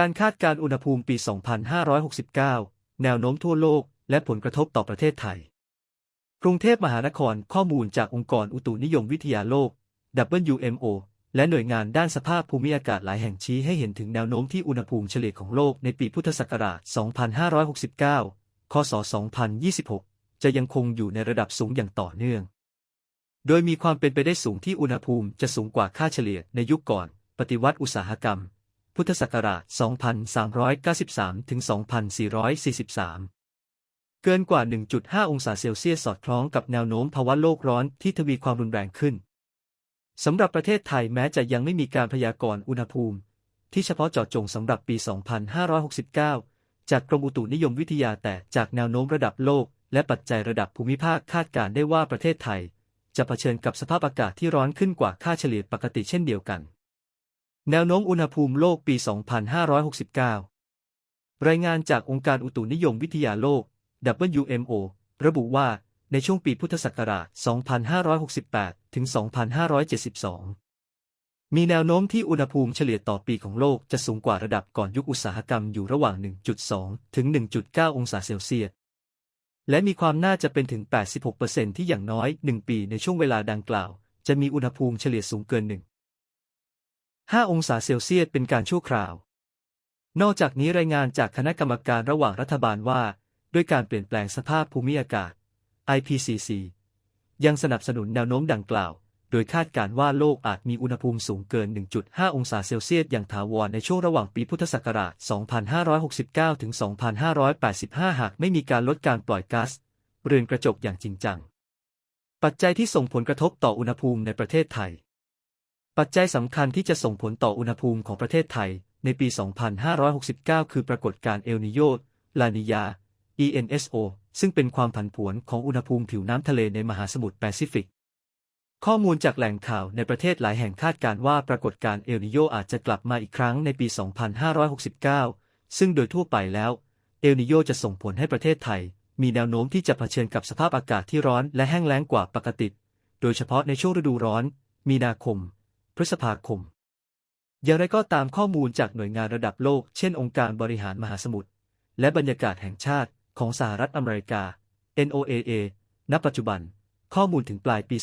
การคาดการอุณหภูมิปี 2569 แนวโน้มทั่วโลก และผลกระทบต่อประเทศไทย กรุงเทพมหานครข้อมูลจากองค์กรอุตุนิยมวิทยาโลก WMO และหน่วยงานด้านสภาพภูมิอากาศหลายแห่งชี้ให้เห็นถึงแนวโน้มที่อุณหภูมิเฉลี่ยของโลกในปีพุทธศักราช 2569 คศ 2026 จะยังคงอยู่ในระดับสูงอย่างต่อเนื่อง โดยมีความเป็นไปได้สูงที่อุณหภูมิจะสูงกว่าค่าเฉลี่ยในยุคก่อน ปฏิวัติอุตสาหกรรม พุทธศักราช 2393 ถึง 2443 เกินกว่า 1.5 องศาเซลเซียสสอดคล้องกับแนวโน้มภาวะโลกร้อนที่ทวีความรุนแรงขึ้น สำหรับประเทศไทยแม้จะยังไม่มีการพยากรณ์อุณหภูมิ ที่เฉพาะเจาะจงสำหรับปี 2569 จากกรมอุตุนิยมวิทยาแต่จากแนวโน้มระดับโลก และปัจจัยระดับภูมิภาคคาดการณ์ได้ว่าประเทศไทยจะเผชิญกับสภาพอากาศที่ร้อนขึ้นกว่าค่าเฉลี่ยปกติเช่นเดียวกัน แนวโน้มอุณหภูมิโลกปี 2569 รายงานจากองค์การอุตุนิยมวิทยาโลก WMO ระบุว่า ในช่วงปีพุทธศักราช 2568 ถึง 2572 มีแนวโน้มที่อุณหภูมิเฉลี่ยต่อปีของโลกจะสูงกว่าระดับก่อนยุคอุตสาหกรรมอยู่ระหว่าง 1.2 ถึง 1.9 องศาเซลเซียส และมีความน่าจะเป็นถึง 86%ที่อย่างน้อย 1 ปีในช่วงเวลาดังกล่าว จะมีอุณหภูมิเฉลี่ยสูงเกิน 1 5 องศาเซลเซียสเป็นการชั่วคราวนอกจากนี้รายงานจากคณะกรรมการระหว่างรัฐบาลว่า ด้วยการเปลี่ยนแปลงสภาพภูมิอากาศ IPCC ยังสนับสนุนแนวโน้มดังกล่าว โดยคาดการว่าโลกอาจมีอุณหภูมิสูงเกิน 1.5 องศาเซลเซียสอย่างถาวรในช่วงระหว่างปีพุทธศักราช 2569 ถึง 2585 หากไม่มีการลดการปล่อยก๊าซเรือนกระจกอย่างจริงจัง ปัจจัยที่ส่งผลกระทบต่ออุณหภูมิในประเทศไทย ปัจจัยสำคัญที่จะส่งผลต่ออุณหภูมิของประเทศไทย ในปี 2569 คือปรากฏการณ์เอลนิโยลานิยา ENSO ซึ่งเป็นความผันผวนของอุณหภูมิผิวน้ำทะเลในมหาสมุทรแปซิฟิก ข้อมูลจากแหล่งข่าวในประเทศหลายแห่งคาดการว่าปรากฏการณ์เอลนิโยอาจจะกลับมาอีกครั้งในปี 2569 ซึ่งโดยทั่วไปแล้ว เอลนิโยจะส่งผลให้ประเทศไทย มีแนวโน้มที่จะเผชิญกับสภาพอากาศที่ร้อนและแห้งแล้งกว่าปกติ โดยเฉพาะในช่วงฤดูร้อน มีนาคม พฤษภาคม อย่างไรก็ตามข้อมูลจากหน่วยงานระดับโลก เช่น องค์การบริหารมหาสมุทรและบรรยากาศแห่งชาติของสหรัฐอเมริกา NOAA ณ ปัจจุบัน ข้อมูลถึงปลายปี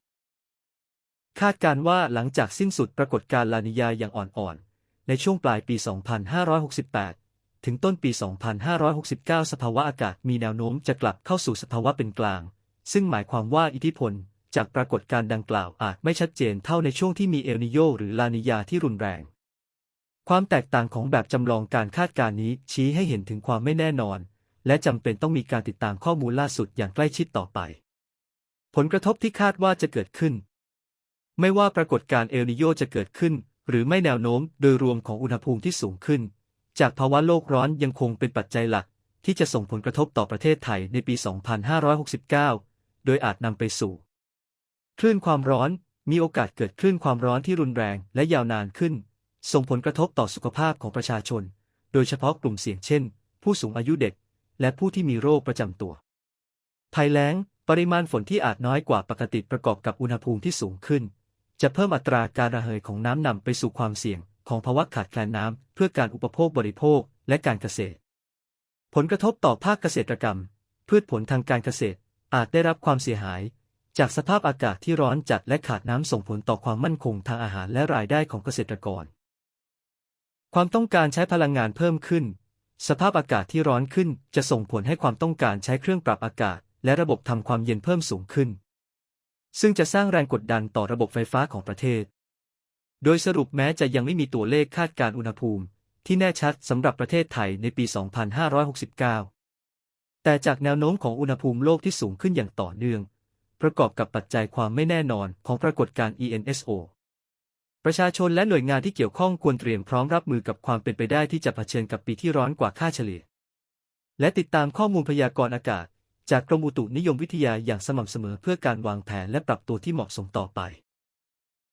2568 คาดการว่าหลังจากสิ้นสุดปรากฏการณ์ลานิยาอย่างอ่อนๆ ในช่วงปลายปี 2568 ถึงต้นปี 2569 สภาวะอากาศมีแนวโน้มจะกลับเข้าสู่สภาวะเป็นกลาง ซึ่งหมายความว่าอิทธิพล จากปรากฏการณ์ดังกล่าวอาจไม่ชัดเจนเท่าในช่วงที่มีเอลนิโยหรือลานิยาที่รุนแรง ความแตกต่างของแบบจำลองการคาดการณ์นี้ชี้ให้เห็นถึงความไม่แน่นอน และจำเป็นต้องมีการติดตามข้อมูลล่าสุดอย่างใกล้ชิดต่อไป ผลกระทบที่คาดว่าจะเกิดขึ้น ไม่ว่าปรากฏการณ์เอลนิโยจะเกิดขึ้น หรือไม่แนวโน้มโดยรวมของอุณหภูมิที่สูงขึ้น จากภาวะโลกร้อนยังคงเป็นปัจจัยหลัก ที่จะส่งผลกระทบต่อประเทศไทยในปี 2569 โดยอาจนำไปสู่ คลื่นความร้อนมีโอกาสเกิดคลื่นความร้อนที่รุนแรงและยาวนานขึ้น ส่งผลกระทบต่อสุขภาพของประชาชน โดยเฉพาะกลุ่มเสี่ยงเช่น ผู้สูงอายุเด็ก และผู้ที่มีโรคประจำตัวภัยแล้ง ปริมาณฝนที่อาจน้อยกว่าปกติประกอบกับอุณหภูมิที่สูงขึ้น จะเพิ่มอัตราการระเหยของน้ำนำไปสู่ความเสี่ยง ของภาวะขาดแคลนน้ำเพื่อการอุปโภคบริโภคและการเกษตร ผลกระทบต่อภาคเกษตรกรรม พืชผลทางการเกษตรอาจได้รับความเสียหาย จากสภาพอากาศที่ร้อนจัดและขาดน้ำส่งผลต่อความมั่นคงทางอาหารและรายได้ของเกษตรกร ความต้องการใช้พลังงานเพิ่มขึ้น สภาพอากาศที่ร้อนขึ้นจะส่งผลให้ความต้องการใช้เครื่องปรับอากาศ และระบบทำความเย็นเพิ่มสูงขึ้น ซึ่งจะสร้างแรงกดดันต่อระบบไฟฟ้าของประเทศ โดยสรุปแม้จะยังไม่มีตัวเลขคาดการอุณหภูมิ ที่แน่ชัดสำหรับประเทศไทยในปี 2569 แต่จากแนวโน้มของอุณหภูมิโลกที่สูงขึ้นอย่างต่อเนื่อง ประกอบกับปัจจัยความไม่แน่นอนของปรากฏการณ์ ENSO ประชาชนและหน่วยงานที่เกี่ยวข้องควรเตรียมพร้อมรับมือกับความเป็นไปได้ที่จะเผชิญกับปีที่ร้อนกว่าค่าเฉลี่ย และติดตามข้อมูลพยากรณ์อากาศ จากกรมอุตุนิยมวิทยาอย่างสม่ำเสมอเพื่อการวางแผนและปรับตัวที่เหมาะสมต่อไป